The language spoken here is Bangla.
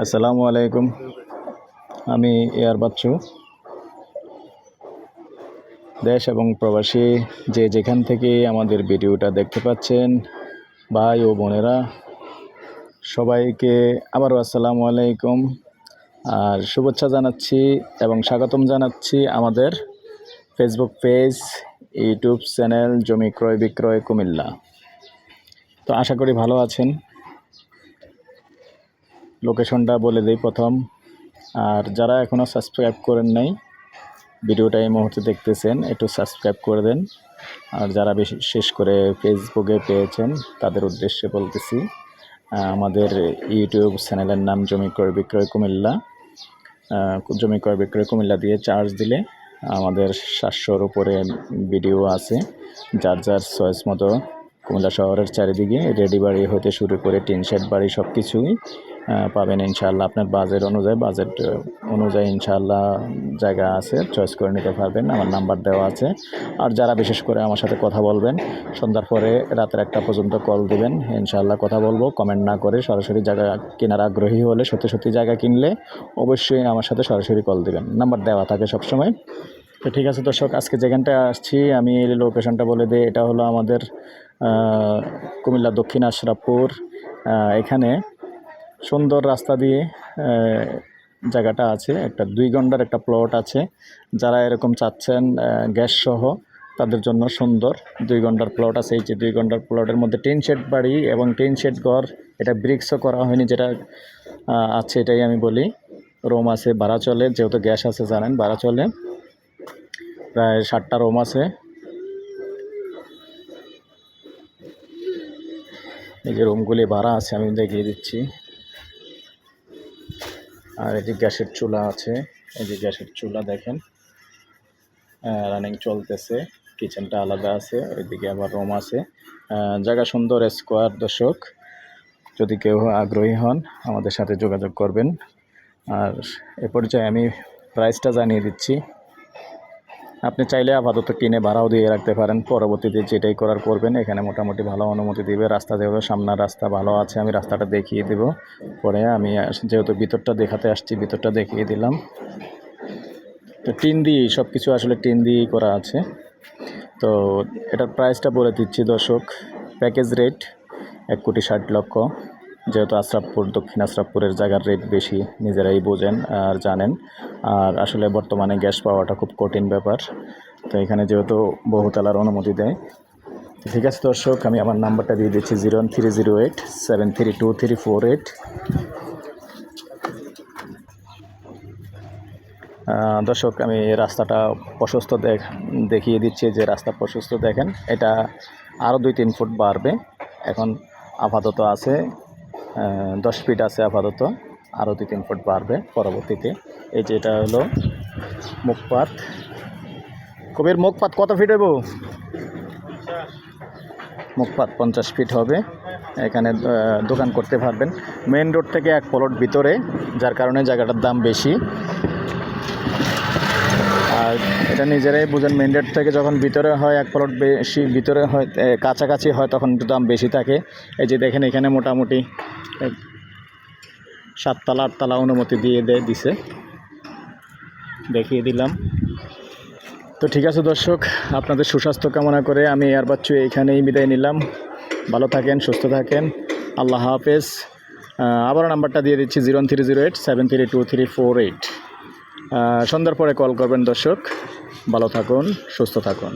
আসসালামু আলাইকুম আমি এয়ার বাচ্চু। দেশ এবং প্রবাসী যে যেখান থেকে আমাদের ভিডিওটা দেখতে পাচ্ছেন, ভাই ও বোনেরা, সবাইকে আবারও আসসালামু আলাইকুম। আর শুভেচ্ছা জানাচ্ছি এবং স্বাগতম জানাচ্ছি আমাদের ফেসবুক পেজ ইউটিউব চ্যানেল জমি ক্রয় বিক্রয় কুমিল্লা। তো আশা করি ভালো আছেন। লোকেশনটা বলে দিই প্রথম। আর যারা এখনও সাবস্ক্রাইব করেন নাই, ভিডিওটা এই মুহূর্তে দেখতেছেন, একটু সাবস্ক্রাইব করে দেন। আর যারা বিশেষ করে ফেসবুকে পেয়েছেন, তাদের উদ্দেশ্যে বলতেছি আমাদের ইউটিউব চ্যানেলের নাম জমি ক্রয় বিক্রয় কুমিল্লা। জমি ক্রয় বিক্রয় কুমিল্লা দিয়ে চার্জ দিলে আমাদের সাতশোর উপরে ভিডিও আছে। যার যার চয়েস মতো কুমিল্লা শহরের চারিদিকে রেডি বাড়ি হতে শুরু করে টিন শেড বাড়ি সব কিছুই পাবেন ইনশাআল্লাহ। আপনার বাজেট অনুযায়ী বাজেট অনুযায়ী ইনশাআল্লাহ জায়গা আছে চয়েস করে নিতে পারবেন। আমার নাম্বার দেওয়া আছে। আর যারা বিশেষ করে আমার সাথে কথা বলবেন, সন্ধ্যার পরে রাতের একটা পর্যন্ত কল দিবেন, ইনশাআল্লাহ কথা বলব। কমেন্ট না করে সরাসরি জায়গা কেনার আগ্রহী হলে, সত্যি সত্যি জায়গা কিনলে অবশ্যই আমার সাথে সরাসরি কল দিবেন। নাম্বার দেওয়া থাকে সবসময়। তো ঠিক আছে দর্শক, আজকে যেখানটায় আসছি, আমি লোকেশনটা বলে দিই। এটা হলো আমাদের কুমিল্লা দক্ষিণ আশরাফপুর এখানে সুন্দর রাস্তা দিয়ে জায়গাটা আছে। একটা দুই ঘণ্টার একটা প্লট আছে। যারা এরকম চাচ্ছেন গ্যাস সহ, তাদের জন্য সুন্দর। দুই ঘণ্টার প্লট আছে। এই যে দুই ঘণ্টার প্লটের মধ্যে টিন শেড বাড়ি এবং টিন শেড ঘর, এটা ব্রিক্সও করা হয়নি যেটা আছে এটাই আমি বলি। রোম আছে, ভাড়া চলে। যেহেতু গ্যাস আছে, জানেন, ভাড়া চলে। প্রায় ষাটটা রোম আছে। এই যে রুমগুলি ভাড়া আছে, আমি দেখিয়ে দিচ্ছি। আর এই যে গ্যাসের চুলা আছে, এই যে গ্যাসের চুলা দেখেন। রানিং চলতেছে কিচেনটা আলাদা আছে, ওইদিকে আবার রুম আছে। জায়গা সুন্দর স্কোয়ার দর্শক। যদি কেউ আগ্রহী হন, আমাদের সাথে যোগাযোগ করবেন। আর এ পর্যায়ে আমি প্রাইসটা জানিয়ে দিচ্ছি। আপনি চাইলে আপাতত কিনে ভাড়াও দিয়ে রাখতে পারেন। পরবর্তীতে যেটাই করার করবেন, এখানে মোটামুটি ভালো অনুমতি দিবে। রাস্তা যেহেতু সামনের রাস্তা ভালো আছে, আমি রাস্তাটা দেখিয়ে দেব। পরে আমি যেহেতু ভিতরটা দেখাতে আসছি, ভিতরটা দেখিয়ে দিলাম। তো টিন দিয়েই সব কিছু আসলে টিন দিয়েই করা আছে। তো এটার প্রাইসটা বলে দিচ্ছি দর্শক প্যাকেজ রেট এক কোটি ষাট লক্ষ। যেহেতু আশরাফপুর, দক্ষিণ আশরাফপুরের জায়গার রেট বেশি, নিজেরাই বোঝেন আর জানেন। আর আসলে বর্তমানে গ্যাস পাওয়াটা খুব কঠিন ব্যাপার। তো এখানে যেহেতু বহুতলার অনুমতি দেয়। ঠিক আছে দর্শক, আমি আমার নাম্বারটা দিয়ে দিচ্ছি zero one three zero eight, seven three two three four eight. দর্শক, আমি রাস্তাটা প্রশস্ত দেখ, দেখিয়ে দিচ্ছি যে রাস্তা প্রশস্ত দেখেন। এটা আরও দুই তিন ফুট বাড়বে। এখন আপাতত আছে দশ ফিট আছে আপাতত। আরও দুই, তিন ফুট বাড়বে পরবর্তীতে। এই যে এটা হলো মুখপাত কবির মুখপাত কত ফিট হইব? মুখপাত পঞ্চাশ ফিট হবে। এখানে দোকান করতে পারবেন। মেন রোড থেকে এক প্লট ভিতরে, যার কারণে জায়গাটার দাম বেশি। আর এটা নিজেরাই বুঝেন মেন রেট থেকে যখন ভিতরে হয় এক প্লট বেশি ভিতরে হয় কাছাকাছি হয় তখন একটু দাম বেশি থাকে। এই যে দেখেন এখানে মোটামুটি সাততলা আটতলা অনুমতি দিয়ে দেয় দিছে। দেখিয়ে দিলাম। তো ঠিক আছে দর্শক আপনাদের সুস্বাস্থ্য কামনা করে আমি এয়ার বাচ্চু এইখানেই বিদায় নিলাম। ভালো থাকেন সুস্থ থাকেন। আল্লাহ হাফেজ। আহ, আবারও নাম্বারটা দিয়ে দিচ্ছি zero three zero eight seven three two three four eight. সন্ধ্যার পরে কল করবেন দর্শক। ভালো থাকুন সুস্থ থাকুন।